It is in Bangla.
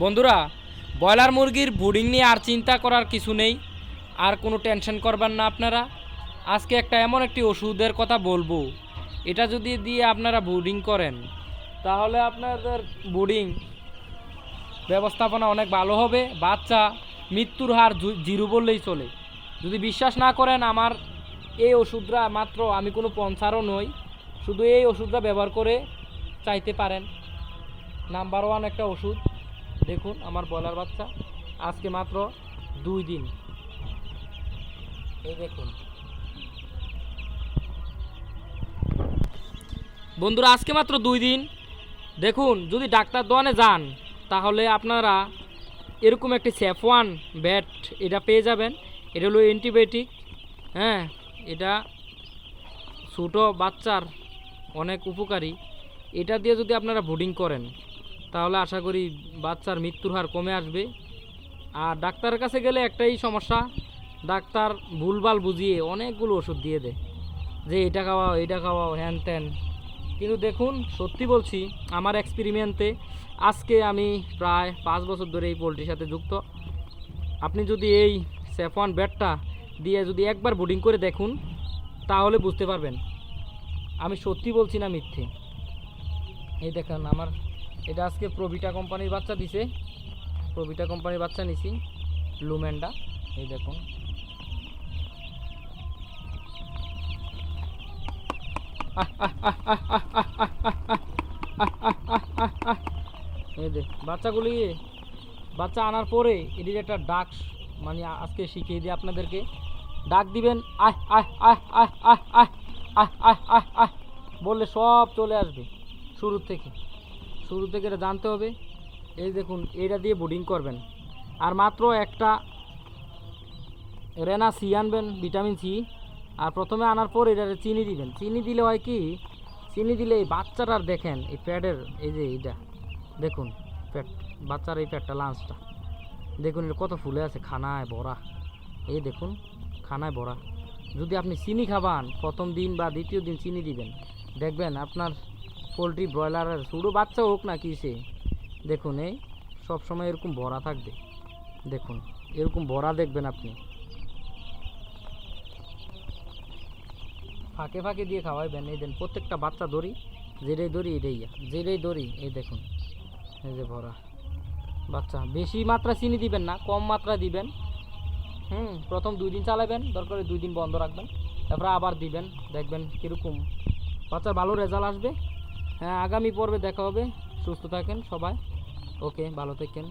বন্ধুরা, ব্রয়লার মুরগির বুডিং নিয়ে আর চিন্তা করার কিছু নেই। আর কোনো টেনশন করবেন না আপনারা। আজকে একটা এমন একটি ওষুধের কথা বলব। এটা যদি দিয়ে আপনারা বুডিং করেন, তাহলে আপনাদের বুডিং ব্যবস্থাপনা অনেক ভালো হবে। বাচ্চা মৃত্যুর হার জিরো বললেই চলে। যদি বিশ্বাস না করেন, আমার এই ওষুধটা মাত্র, আমি কোনো পঞ্চারও নই। শুধু এই ওষুধটা ব্যবহার করে চাইতে পারেন। নাম্বার ওয়ান একটা ওষুধ। দেখুন আমার বলার বাচ্চা। আজকে মাত্র দুই দিন। এই দেখুন। বন্ধুরা, আজকে মাত্র দুই দিন। দেখুন, যদি ডাক্তার দোয়ানে যান, তাহলে আপনারা এরকম একটি স্যাফওয়ান ব্যাট এটা পেয়ে যাবেন। এটা হলো অ্যান্টিবায়োটিক হ্যাঁ? এটা ছোটো বাচ্চার অনেক উপকারী। এটা দিয়ে যদি আপনারা বুডিং করেন, তাহলে আশা করি বাচ্চার মৃত্যুর হার কমে আসবে। আর ডাক্তারের কাছে গেলে একটাই সমস্যা, ডাক্তার ভুলভাল বুঝিয়ে অনেকগুলো ওষুধ দিয়ে দেয়। যে এটা খাওয়াও এটা খাওয়াও, হ্যান ত্যান। কিন্তু দেখুন, সত্যি বলছি, আমার এক্সপেরিমেন্টে আজকে আমি প্রায় পাঁচ বছর ধরে এই পোলট্রির সাথে যুক্ত। আপনি যদি এই স্যাফওয়ান ব্যাটটা দিয়ে যদি একবার বোর্ডিং করে দেখুন, তাহলে বুঝতে পারবেন। আমি সত্যি বলছি না মিথ্যে। এই দেখেন আমার, এটা আজকে প্রভিটা কোম্পানির বাচ্চা দিছে। প্রভিটা কোম্পানির বাচ্চা নিছি, লুমেন্ডা। এই দেখুন। এই দেখ বাচ্চাগুলি, বাচ্চা আনার পরে এটির একটা ডাক মানে আজকে শিখিয়ে দিই আপনাদেরকে। ডাক দিবেন আহ আহ আহ আহ আহ আহ আহ আহ আহ আহ, বললে সব চলে আসবে। শুরু থেকে। শুরু থেকে এটা জানতে হবে, এই দেখুন এটা দিয়ে বোর্ডিং করবেন। আর মাত্র একটা রেনা সি আনবেন ভিটামিন সি আর প্রথমে আনার পর এটা চিনি দিবেন। চিনি দিলে হয় কি, চিনি দিলে এই বাচ্চাটার দেখেন, এই প্যাডের, এই যে এইটা, দেখুন প্যাট বাচ্চার এই প্যাডটা লাঞ্চটা দেখুন, এটা কত ফুলে আছে, খানায় ভরা এই দেখুন, খানায় ভরা যদি আপনি চিনি খাবান, প্রথম দিন বা দ্বিতীয় দিন চিনি দিবেন, দেখবেন আপনার পোলট্রি ব্রয়লারের ছোটো বাচ্চা হোক না কি সে দেখুন এই, সব সময় এরকম ভরা থাকবে। দেখুন, এরকম ভরা দেখবেন আপনি। ফাঁকে ফাঁকে দিয়ে খাওয়াইবেন, এই দেন প্রত্যেকটা বাচ্চা দড়ি, যেটাই দড়ি এটাই। যেটাই দড়ি, এই দেখুন, এই যে ভরা। বাচ্চা, বেশি মাত্রা চিনি দিবেন না, কম মাত্রা দিবেন। হুম, প্রথম দুই দিন চালাবেন, দরকার দুই দিন বন্ধ রাখবেন। তারপরে আবার দিবেন, দেখবেন কীরকম। বাচ্চার ভালো রেজাল্ট আসবে। হ্যাঁ আগামী পর্বে দেখা হবে। সুস্থ থাকেন সবাই। ওকে ভালো থাকেন।